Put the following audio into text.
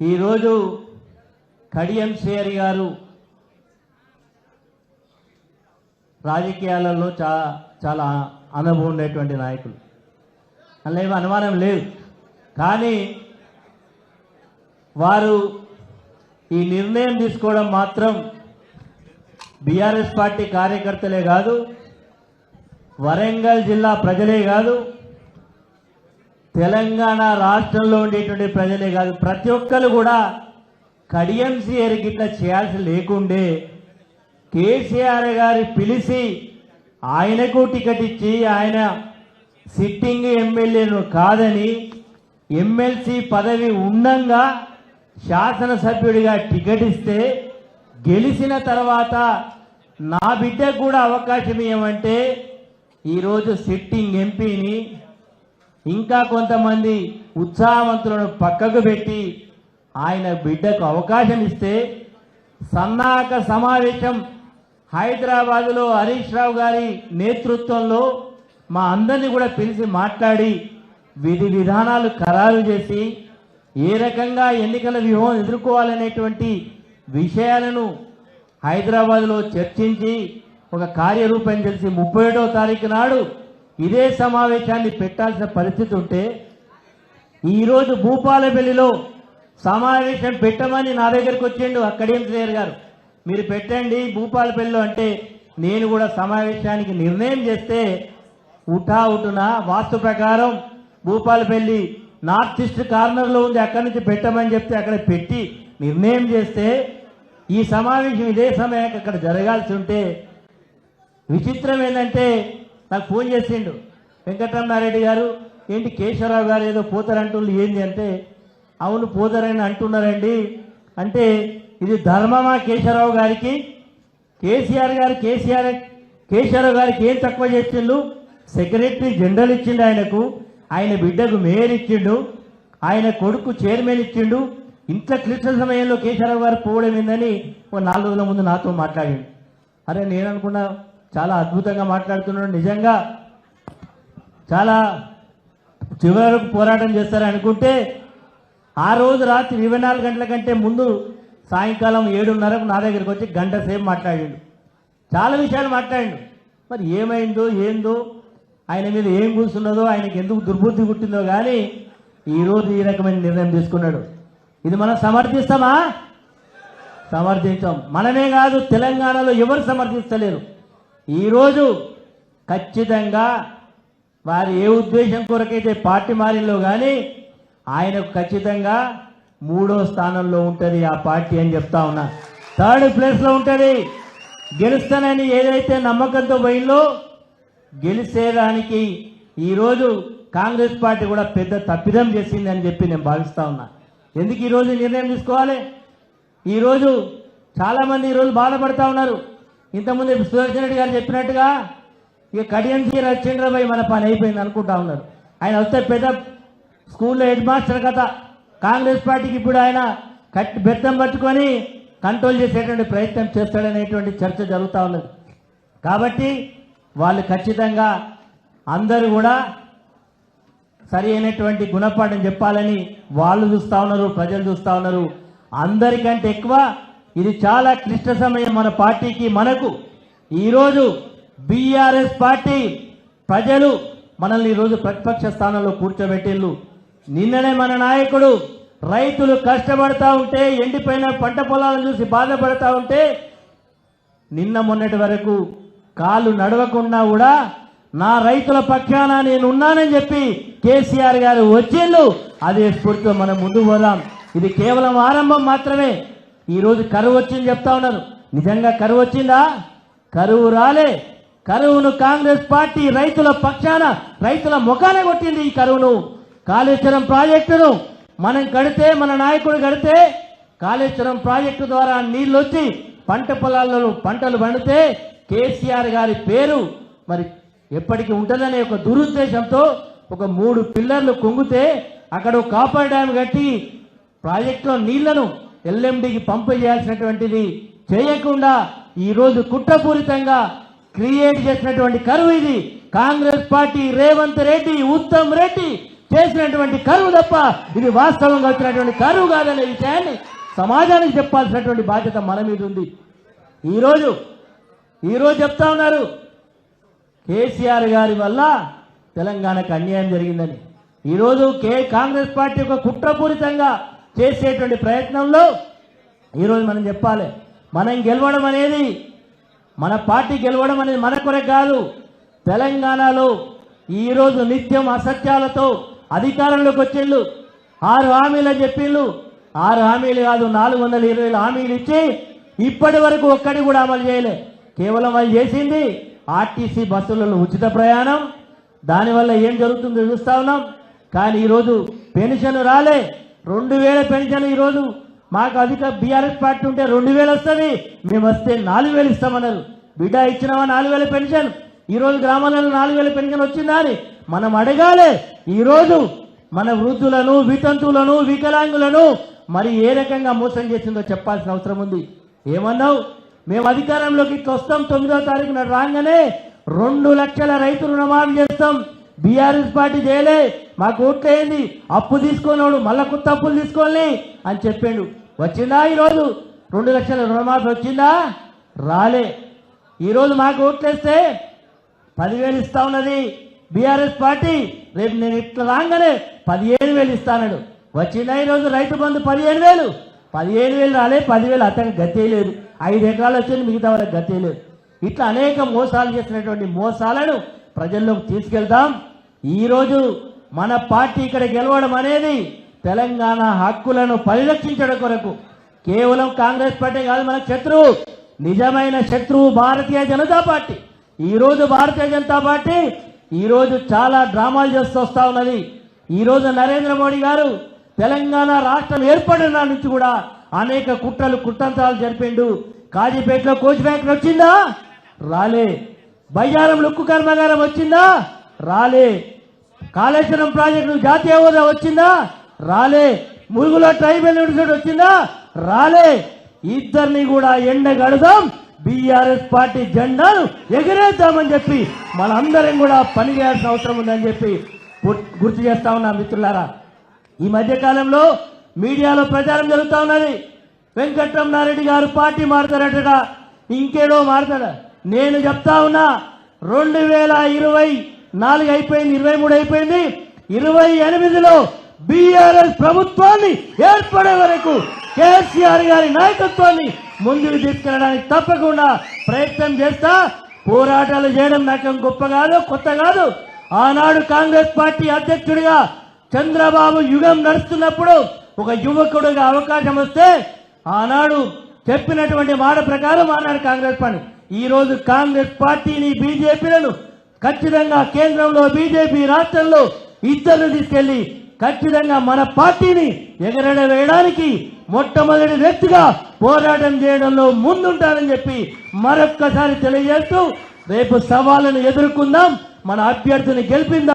ఈరోజు కడియం శ్రేయర్ గారు రాజకీయాలలో చా చాలా అనుభవం ఉండేటువంటి నాయకులు. అందులో ఏమి అనుమానం లేదు. కానీ వారు ఈ నిర్ణయం తీసుకోవడం మాత్రం బీఆర్ఎస్ పార్టీ కార్యకర్తలే కాదు వరంగల్ జిల్లా ప్రజలే కాదు తెలంగాణ రాష్ట్రంలో ఉండేటువంటి ప్రజలే కాదు ప్రతి ఒక్కరు కూడా కడియం సిఆర్ చేయాల్సి లేకుండే కేసీఆర్ గారి పిలిచి ఆయనకు టికెట్ ఇచ్చి ఆయన సిట్టింగ్ ఎమ్మెల్యేను కాదని ఎమ్మెల్సీ పదవి ఉండంగా శాసనసభ్యుడిగా టికెట్ ఇస్తే గెలిచిన తర్వాత నా బిడ్డకు కూడా అవకాశం ఇవ్వమంటే ఈరోజు సిట్టింగ్ ఎంపీని ఇంకా కొంతమంది ఉత్సాహవంతులను పక్కకు పెట్టి ఆయన బిడ్డకు అవకాశం ఇస్తే సన్నాహక సమావేశం హైదరాబాదులో హరీష్ రావు గారి నేతృత్వంలో మా అందరినీ కూడా పిలిచి మాట్లాడి విధి విధానాలు ఖరారు చేసి ఏ రకంగా ఎన్నికల వ్యూహం ఎదుర్కోవాలనేటువంటి విషయాలను హైదరాబాద్లో చర్చించి ఒక కార్యరూపం తెలిసి ముప్పై ఏడవ తారీఖు నాడు ఇదే సమావేశాన్ని పెట్టాల్సిన పరిస్థితి ఉంటే ఈరోజు భూపాలపల్లిలో సమావేశం పెట్టమని నా దగ్గరికి వచ్చిండు అక్కడేం శ్రేయర్ గారు. మీరు పెట్టండి భూపాలపల్లిలో అంటే నేను కూడా సమావేశానికి నిర్ణయం చేస్తే ఉఠా ఉటున వాస్తు ప్రకారం భూపాలపల్లి నార్త్ ఈస్ట్ కార్నర్లో ఉంది అక్కడి నుంచి పెట్టమని చెప్తే అక్కడ పెట్టి నిర్ణయం చేస్తే ఈ సమావేశం ఇదే సమయానికి అక్కడ జరగాల్సి ఉంటే విచిత్రం ఏంటంటే నాకు ఫోన్ చేసిండు. వెంకటరమారెడ్డి గారు ఏంటి కేశవరావు గారు ఏదో పోతారంటుండ్రు ఏంది అంటే అవును పోతారని అంటున్నారండి. అంటే ఇది ధర్మమా కేశవరావు గారికి? కేసీఆర్ గారు కేసీఆర్ కేశవరావు గారికి ఏం తక్కువ చేసిండు? సెక్రటరీ జనరల్ ఇచ్చిండు ఆయనకు. ఆయన బిడ్డకు మేయర్ ఇచ్చిండు. ఆయన కొడుకు చైర్మన్ ఇచ్చిండు. ఇంత క్లిష్ట సమయంలో కేశవరావు గారు పోవడం ఏందని ఒక నాలుగు రోజుల ముందు నాతో మాట్లాడిండు. అరే నేను అనుకున్నా చాలా అద్భుతంగా మాట్లాడుతున్నాడు. నిజంగా చాలా చివరకు పోరాటం చేస్తారని అనుకుంటే ఆ రోజు రాత్రి ఇరవై నాలుగు గంటల కంటే ముందు సాయంకాలం ఏడున్నరకు నా దగ్గరికి వచ్చి గంట సేపు మాట్లాడిండు. చాలా విషయాలు మాట్లాడిండు. మరి ఏమైందో ఏందో ఆయన మీద ఏం కూర్చున్నదో ఆయనకి ఎందుకు దుర్బుద్ధి పుట్టిందో కానీ ఈరోజు ఈ రకమైన నిర్ణయం తీసుకున్నాడు. ఇది మనం సమర్థిస్తామా? సమర్థించాం. మనమే కాదు తెలంగాణలో ఎవరు సమర్థిస్తలేరు? ఈరోజు ఖచ్చితంగా వారు ఏ ఉద్దేశం కొరకైతే పార్టీ మారిలో కానీ ఆయనకు ఖచ్చితంగా మూడో స్థానంలో ఉంటుంది ఆ పార్టీ అని చెప్తా ఉన్నా. థర్డ్ ప్లేస్లో ఉంటుంది. గెలుస్తానని ఏదైతే నమ్మకంతో పోయిందో గెలిచేదానికి ఈరోజు కాంగ్రెస్ పార్టీ కూడా పెద్ద తప్పిదం చేసిందని చెప్పి నేను భావిస్తా ఉన్నా. ఎందుకు ఈరోజు నిర్ణయం తీసుకోవాలి? ఈరోజు చాలామంది ఈరోజు బాధపడతా ఉన్నారు. ఇంతకుముందు సుదర్శన్ రెడ్డి గారు చెప్పినట్టుగా ఇక కడియం సీర్ మన పని అయిపోయింది అనుకుంటా ఉన్నారు. ఆయన వస్తే పెద్ద స్కూల్లో హెడ్ మాస్టర్ కథ. కాంగ్రెస్ పార్టీకి ఇప్పుడు ఆయన కట్టి బెత్తం పట్టుకొని కంట్రోల్ చేసేటువంటి ప్రయత్నం చేస్తాడనేటువంటి చర్చ జరుగుతూ ఉన్నది. కాబట్టి వాళ్ళు ఖచ్చితంగా అందరూ కూడా సరి అయినటువంటి గుణపాఠం చెప్పాలని వాళ్ళు చూస్తూ ఉన్నారు ప్రజలు చూస్తూ ఉన్నారు. అందరికంటే ఎక్కువ ఇది చాలా క్లిష్ట సమయం మన పార్టీకి మనకు. ఈరోజు బీఆర్ఎస్ పార్టీ ప్రజలు మనల్ని ఈరోజు ప్రతిపక్ష స్థానంలో కూర్చోబెట్టిళ్ళు నిన్ననే మన నాయకుడు రైతులు కష్టపడతా ఉంటే ఎండిపోయిన పంట పొలాలను చూసి బాధపడతా ఉంటే నిన్న మొన్నటి వరకు కాళ్ళు నడవకుండా కూడా నా రైతుల పక్షాన నేను ఉన్నానని చెప్పి కేసీఆర్ గారు వచ్చేళ్ళు అదే స్ఫూర్తితో మనం ముందు పోదాం. ఇది కేవలం ఆరంభం మాత్రమే. ఈరోజు కరువు వచ్చింది చెప్తా ఉన్నారు నిజంగా కరువు వచ్చిందా? కరువు రాలే. కరువును కాంగ్రెస్ పార్టీ రైతుల పక్షాన రైతుల ముఖాన కొట్టింది ఈ కరువును. కాళేశ్వరం ప్రాజెక్టును మనం కడితే మన నాయకుడు కడితే కాళేశ్వరం ప్రాజెక్టు ద్వారా నీళ్ళు వచ్చి పంట పొలాల్లో పంటలు పండితే కేసీఆర్ గారి పేరు మరి ఎప్పటికీ ఉంటుందనే ఒక దురుద్దేశంతో ఒక మూడు పిల్లర్లు కుంగితే అక్కడ కాపర్ డ్యామ్ కట్టి ప్రాజెక్టులో నీళ్ళను ఎల్ఎండికి పంపజేయాల్సినటువంటిది చేయకుండా ఈరోజు కుట్రపూరితంగా క్రియేట్ చేసినటువంటి కరువు ఇది. కాంగ్రెస్ పార్టీ రేవంత్ రెడ్డి ఉత్తమ్ రెడ్డి చేసినటువంటి కరువు తప్ప ఇది వాస్తవంగా వచ్చినటువంటి కరువు కాదనే విషయాన్ని సమాజానికి చెప్పాల్సినటువంటి బాధ్యత మన మీద ఉంది. ఈరోజు ఈరోజు చెప్తా ఉన్నారు కేసీఆర్ గారి వల్ల తెలంగాణకు అన్యాయం జరిగిందని. ఈరోజు కే కాంగ్రెస్ పార్టీ ఒక కుట్రపూరితంగా చేసేటువంటి ప్రయత్నంలో ఈరోజు మనం చెప్పాలి. మనం గెలవడం అనేది మన పార్టీ గెలవడం అనేది మన కొరకు కాదు. తెలంగాణలో ఈరోజు నిత్యం అసత్యాలతో అధికారంలోకి వచ్చిండు ఆరు హామీలు అని చెప్పిండు ఆరు హామీలు కాదు నాలుగు వందల ఇరవై హామీలు ఇచ్చి ఇప్పటి వరకు ఒక్కటి కూడా అమలు చేయలే. కేవలం వాళ్ళు చేసింది ఆర్టీసీ బస్సులలో ఉచిత ప్రయాణం. దానివల్ల ఏం జరుగుతుందో చూస్తా ఉన్నాం. కానీ ఈరోజు పెన్షన్ రాలే. రెండు వేల పెన్షన్ ఈరోజు మాకు అధిక బీఆర్ఎస్ పార్టీ ఉంటే రెండు వేలు వస్తుంది. మేము వస్తే నాలుగు వేలు ఇస్తామన్నారు. బిడ్డ ఇచ్చినవా నాలుగు వేల పెన్షన్? ఈరోజు గ్రామాలలో నాలుగు వేల పెన్షన్ వచ్చిందా అని మనం అడగాలి. ఈరోజు మన వృద్ధులను వితంతువులను వికలాంగులను మరి ఏ రకంగా మోసం చేసిందో చెప్పాల్సిన అవసరం ఉంది. ఏమన్నావు? మేము అధికారంలోకి ఇట్లా వస్తాం తొమ్మిదో తారీఖున రాగానే రెండు లక్షల రైతు రుణమాఫీ చేస్తాం. బీఆర్ఎస్ పార్టీ చేయలే మాకు ఓట్లేయండి అప్పు తీసుకున్నాడు మళ్ళా కొత్త అప్పులు తీసుకోవాలి అని చెప్పాడు. వచ్చిందా ఈరోజు? రెండు లక్షల రుణమాఫీ వచ్చిందా? రాలే. ఈరోజు మాకు ఓట్లేస్తే పదివేలు ఇస్తా ఉన్నది బీఆర్ఎస్ పార్టీ. రేపు నేను ఇట్లా రాగానే పదిహేను వేలు ఇస్తానడు వచ్చిందా ఈరోజు రైతు బంధు పదిహేను వేలు? పదిహేను వేలు రాలే పదివేలు అతనికి గతే లేదు. ఐదు ఎకరాలు వచ్చింది మిగతా వాళ్ళకి గతే లేదు. ఇట్లా అనేక మోసాలు చేసినటువంటి మోసాలను ప్రజల్లోకి తీసుకెళ్తాం. ఈరోజు మన పార్టీ ఇక్కడ గెలవడం అనేది తెలంగాణ హక్కులను పరిరక్షించడం కొరకు. కేవలం కాంగ్రెస్ పార్టీ కాదు మన శత్రువు నిజమైన శత్రువు భారతీయ జనతా పార్టీ. ఈరోజు భారతీయ జనతా పార్టీ ఈరోజు చాలా డ్రామాలు చేస్తూ వస్తూ ఉన్నది. ఈ రోజు నరేంద్ర మోడీ గారు తెలంగాణ రాష్ట్రం ఏర్పడిన నుంచి కూడా అనేక కుట్రలు కుట్రంతాలు జరిపిండు. కాజీపేటలో కోచ్ ఫ్యాక్టరీ వచ్చిందా? రాలే. బయ్యారం లుక్కు కర్మాగారం వచ్చిందా? రాలే. కాళేశ్వరం ప్రాజెక్టు జాతీయ హోదా వచ్చిందా? రాలే. మురుగుల ట్రైబల్ యూనివర్సిటీ వచ్చిందా? రాలే. ఇద్దరిని కూడా ఎండ గడదాం. బీఆర్ఎస్ పార్టీ జెండాను ఎగరేద్దామని చెప్పి మనందరం కూడా పని చేయాల్సిన అవసరం ఉందని చెప్పి గు- గుర్తు చేస్తా ఉన్నా మిత్రులారా. ఈ మధ్యకాలంలో మీడియాలో ప్రచారం జరుగుతా ఉన్నది. వెంకట్రమణారెడ్డి గారు పార్టీ మారుతారట ఇంకేడో మారుతాడా? నేను చెప్తా ఉన్నా రెండు వేల ఇరవై నాలుగు అయిపోయింది ఇరవై మూడు అయిపోయింది. ఇరవై ఎనిమిదిలో బీఆర్ఎస్ ప్రభుత్వాన్ని ఏర్పడే వరకు కేసీఆర్ గారి నాయకత్వాన్ని ముందుకు తీసుకెళ్ళడానికి తప్పకుండా ప్రయత్నం చేస్తా. పోరాటాలు చేయడం నాకు గొప్ప కాదు కొత్త కాదు. ఆనాడు కాంగ్రెస్ పార్టీ అధ్యక్షుడిగా చంద్రబాబు యుగం నడుస్తున్నప్పుడు ఒక యువకుడిగా అవకాశం వస్తే ఆనాడు చెప్పినటువంటి మాట ప్రకారం ఆనాడు కాంగ్రెస్ పార్టీ ఈ రోజు కాంగ్రెస్ పార్టీని బీజేపీలను ఖచ్చితంగా కేంద్రంలో బీజేపీ రాష్ట్రంలో ఇద్దరు తీసుకెళ్ళి ఖచ్చితంగా మన పార్టీని ఎగరడ వేయడానికి మొట్టమొదటి వ్యక్తిగా పోరాటం చేయడంలో ముందుంటారని చెప్పి మరొక్కసారి తెలియజేస్తూ రేపు సవాళ్ళను ఎదుర్కొందాం. మన అభ్యర్థిని గెలిపిందాం.